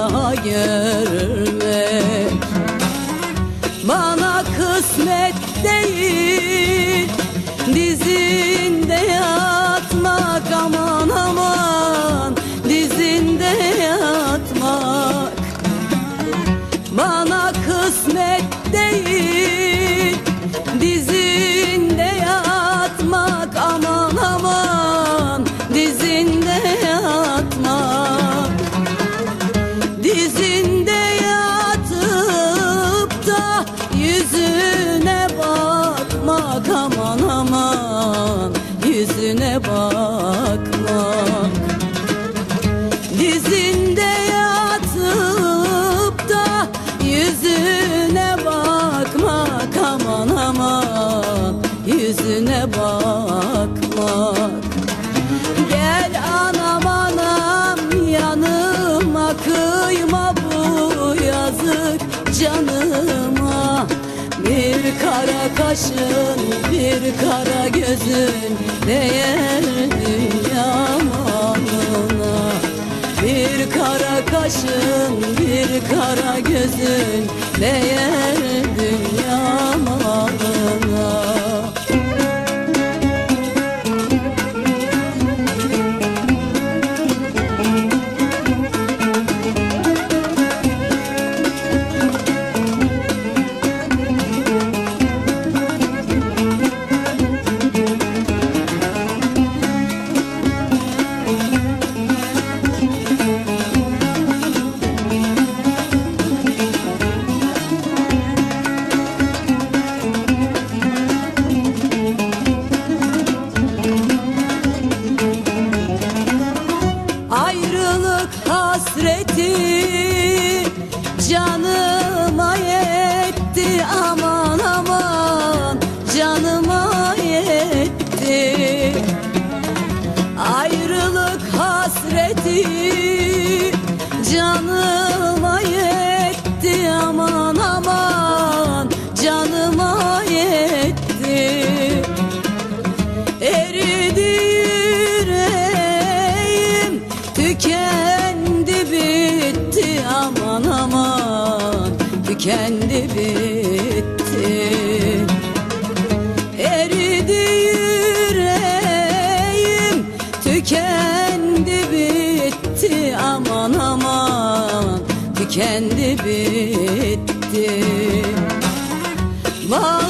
daha görmek bana kısmet değil Dizinde yatmak Dizinde yatıp da yüzüne bakmak aman aman. Yüzüne bakmak Gel anam anam yanıma kıyma bu yazık canıma. Bir kara kaşın bir kara gözün değer dünya kaşın bir kara gözün değer dünya Tükendi bitti. Eridi yüreğim Tükendi bitti. Aman aman Tükendi bitti. Bağımızda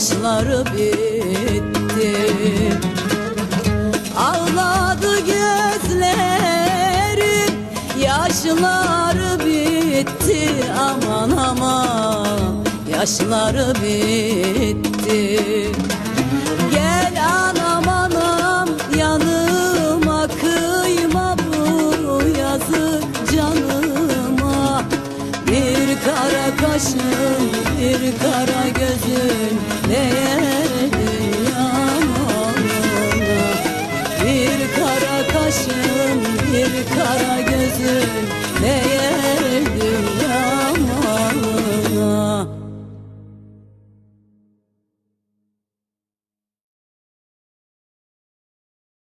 Yaşları bitti. Ağladı gözlerim Yaşları bitti. Aman aman Yaşları bitti